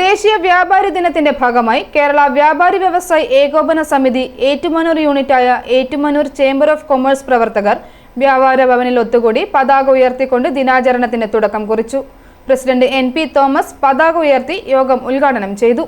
ദേശീയ വ്യാപാരി ദിനത്തിന്റെ ഭാഗമായി കേരള വ്യാപാരി വ്യവസായി ഏകോപന സമിതി ഏറ്റുമാനൂർ യൂണിറ്റായ ഏറ്റുമാനൂർ ചേംബർ ഓഫ് കൊമേഴ്സ് പ്രവർത്തകർ വ്യാപാര ഭവനിൽ ഒത്തുകൂടി പതാക ഉയർത്തിക്കൊണ്ട് ദിനാചരണത്തിന് തുടക്കം കുറിച്ചു. പ്രസിഡന്റ് എൻ പി തോമസ് പതാക ഉയർത്തി യോഗം ഉദ്ഘാടനം ചെയ്തു.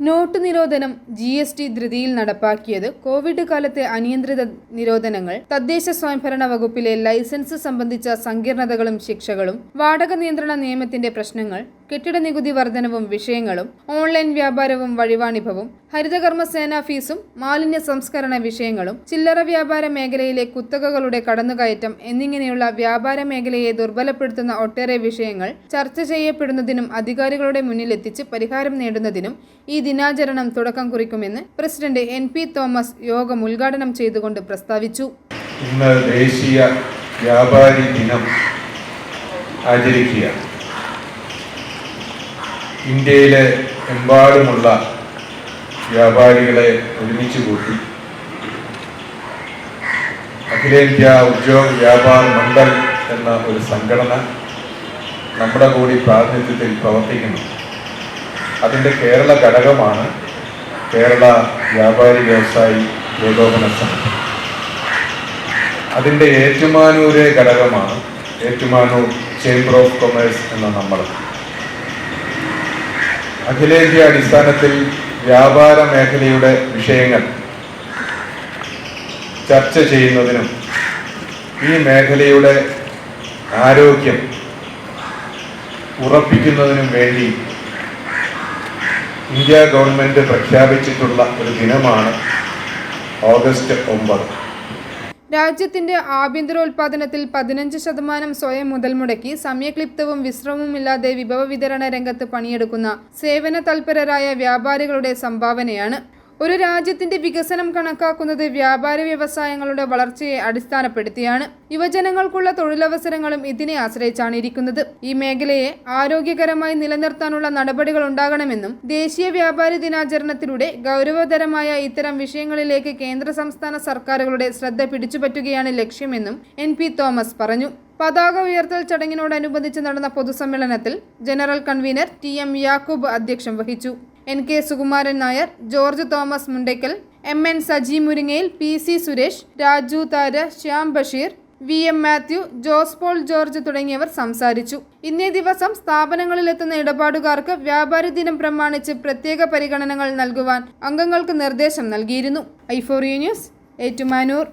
നോട്ട് നിരോധനം ജി എസ് ടി ധൃതിയിൽ നടപ്പാക്കിയത് കോവിഡ് കാലത്തെ അനിയന്ത്രിത നിരോധനങ്ങൾ തദ്ദേശ സ്വയംഭരണ വകുപ്പിലെ ലൈസൻസ് സംബന്ധിച്ച സങ്കീർണതകളും ശിക്ഷകളും വാടക നിയന്ത്രണ നിയമത്തിന്റെ പ്രശ്നങ്ങൾ കെട്ടിട നികുതി വർധനവും വിഷയങ്ങളും ഓൺലൈൻ വ്യാപാരവും വഴിവാണിഭവും ഹരിതകർമ്മ സേനാ ഫീസും മാലിന്യ സംസ്കരണ വിഷയങ്ങളും ചില്ലറ വ്യാപാര മേഖലയിലെ കുത്തകകളുടെ കടന്നുകയറ്റം എന്നിങ്ങനെയുള്ള വ്യാപാര മേഖലയെ ദുർബലപ്പെടുത്തുന്ന ഒട്ടേറെ വിഷയങ്ങൾ ചർച്ച ചെയ്യപ്പെടുന്നതിനും അധികാരികളുടെ മുന്നിലെത്തിച്ച് പരിഹാരം നേടുന്നതിനും ഈ ദിനാചരണം തുടക്കം കുറിക്കുമെന്ന് പ്രസിഡന്റ് എൻ പി തോമസ് യോഗം ഉദ്ഘാടനം ചെയ്തുകൊണ്ട് പ്രസ്താവിച്ചു. ഇന്ന് ദേശീയ വ്യാപാരി ദിനം ആചരിക്കുക. ഇന്ത്യയിലെ എമ്പാടുമുള്ള വ്യാപാരികളെ ഒരുമിച്ച് കൂട്ടി. അഖിലേന്ത്യാ ഉദ്യോഗ വ്യാപാർ മണ്ഡൽ എന്ന ഒരു സംഘടന നമ്മുടെ കൂടി പ്രാതിനിധ്യത്തിൽ പ്രവർത്തിക്കുന്നു. അതിന്റെ കേരള ഘടകമാണ് കേരള വ്യാപാരി വ്യവസായി ഏകോപന സമിതി അതിന്റെ ഏറ്റുമാനൂരെ ഘടകമാണ് ഏറ്റുമാനൂർ ചേംബർ ഓഫ് കൊമേഴ്സ് എന്ന നമ്മൾ. അഖിലേന്ത്യാ അടിസ്ഥാനത്തിൽ വ്യാപാര മേഖലയുടെ വിഷയങ്ങൾ ചർച്ച ചെയ്യുന്നതിനും ഈ മേഖലയുടെ ആരോഗ്യം ഉറപ്പിക്കുന്നതിനും വേണ്ടി ഇന്ത്യ ഗവൺമെന്റ് പ്രഖ്യാപിച്ചിട്ടുള്ള ഒരു ദിനമാണ് ഓഗസ്റ്റ് ഒമ്പത്. രാജ്യത്തിന്റെ ആഭ്യന്തരോൽപാദനത്തിൽ പതിനഞ്ച് ശതമാനം സ്വയം മുതൽ മുടക്കി സമയക്ലിപ്തവും വിശ്രമവുമില്ലാതെ വിഭവ വിതരണ രംഗത്ത് പണിയെടുക്കുന്ന സേവന തൽപരരായ വ്യാപാരികളുടെ സംഭാവനയാണ് ഒരു രാജ്യത്തിന്റെ വികസനം കണക്കാക്കുന്നത് വ്യാപാര വ്യവസായങ്ങളുടെ വളർച്ചയെ അടിസ്ഥാനപ്പെടുത്തിയാണ്. യുവജനങ്ങൾക്കുള്ള തൊഴിലവസരങ്ങളും ഇതിനെ ആശ്രയിച്ചാണ് ഇരിക്കുന്നത്. ഈ മേഖലയെ ആരോഗ്യകരമായി നിലനിർത്താനുള്ള നടപടികൾ ഉണ്ടാകണമെന്നും ദേശീയ വ്യാപാരി ദിനാചരണത്തിലൂടെ ഗൗരവതരമായ ഇത്തരം വിഷയങ്ങളിലേക്ക് കേന്ദ്ര സംസ്ഥാന സർക്കാരുകളുടെ ശ്രദ്ധ പിടിച്ചുപറ്റുകയാണ് ലക്ഷ്യമെന്നും എൻ പി തോമസ് പറഞ്ഞു. പതാക ഉയർത്തൽ ചടങ്ങിനോടനുബന്ധിച്ച് നടന്ന പൊതുസമ്മേളനത്തിൽ general convener T M Yakoob അധ്യക്ഷം വഹിച്ചു. N K Sukumaran Nair George Thomas Mundackal M N Saji Muringayil P C Suresh Raju Thara Shyam Basheer V M Mathew Jose Paul George തുടങ്ങിയവർ സംസാരിച്ചു. ഇന്നേ ദിവസം സ്ഥാപനങ്ങളിലെത്തുന്ന ഇടപാടുകാർക്ക് വ്യാപാരി ദിനം പ്രമാണിച്ച് പ്രത്യേക പരിഗണനകൾ നൽകുവാൻ അംഗങ്ങൾക്ക് നിർദ്ദേശം നൽകിയിരുന്നു. ഐഫോറിയ ന്യൂസ് ഏറ്റുമാനൂർ.